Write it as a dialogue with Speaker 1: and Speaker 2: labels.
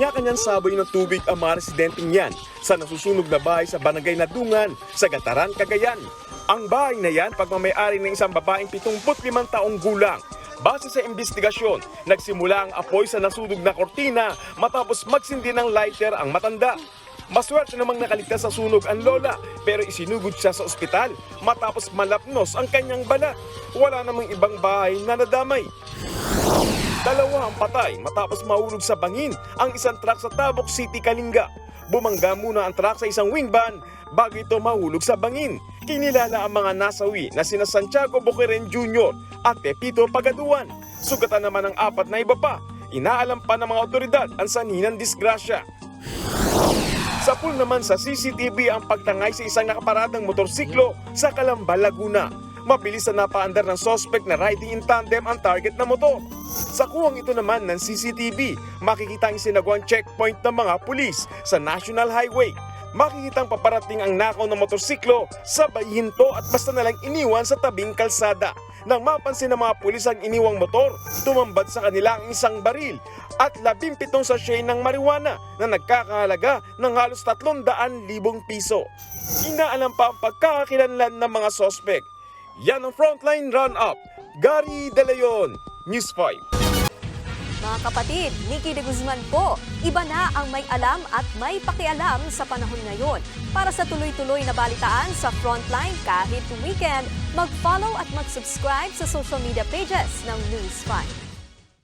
Speaker 1: Kanya-kanyang saboy ng tubig ang mga residenteng yan sa nasusunog na bahay sa Barangay Nadungan sa Gataran, Cagayan. Ang bahay na yan pagmamayari ng isang babaeng 75 taong gulang. Base sa investigasyon, nagsimula ang apoy sa nasunog na kortina matapos magsindi ng lighter ang matanda. Maswerte namang nakaligtas sa sunog ang lola pero isinugod siya sa ospital matapos malapnos ang kanyang balat. Wala namang ibang bahay na nadamay. Dalawa ang patay matapos mahulog sa bangin ang isang truck sa Tabok City, Kalinga. Bumangga muna ang truck sa isang wing van bago ito mahulog sa bangin. Kinilala ang mga nasawi na sina Santiago Boqueren Jr. at Pepito Pagaduan. Sugatan naman ang apat na iba pa. Inaalam pa ng mga otoridad ang sanhi ng disgrasya. Sa pool naman sa CCTV ang pagtangay sa isang nakaparadang motorsiklo sa Calamba, Laguna. Mabilis na napaandar ng sospek na riding in tandem ang target na motor. Sa kuwang ito naman ng CCTV, makikita ang sinagawang checkpoint ng mga pulis sa National Highway. Makikita ang paparating ang nakaw ng motorsiklo, sabay hinto at basta nalang iniwan sa tabing kalsada. Nang mapansin ng mga pulis ang iniwang motor, tumambad sa kanila ang isang baril at 17 sachet ng marijuana na nagkakahalaga ng halos 300,000 piso. Inaalam pa ang pagkakakilanlan ng mga sospek. Yan ang frontline run-up. Gary De Leon, News 5.
Speaker 2: Mga kapatid, Nikki de Guzman po. Iba na ang may alam at may pakialam sa panahon ngayon. Para sa tuloy-tuloy na balitaan sa Frontline kahit weekend, mag-follow at mag-subscribe sa social media pages ng News 5.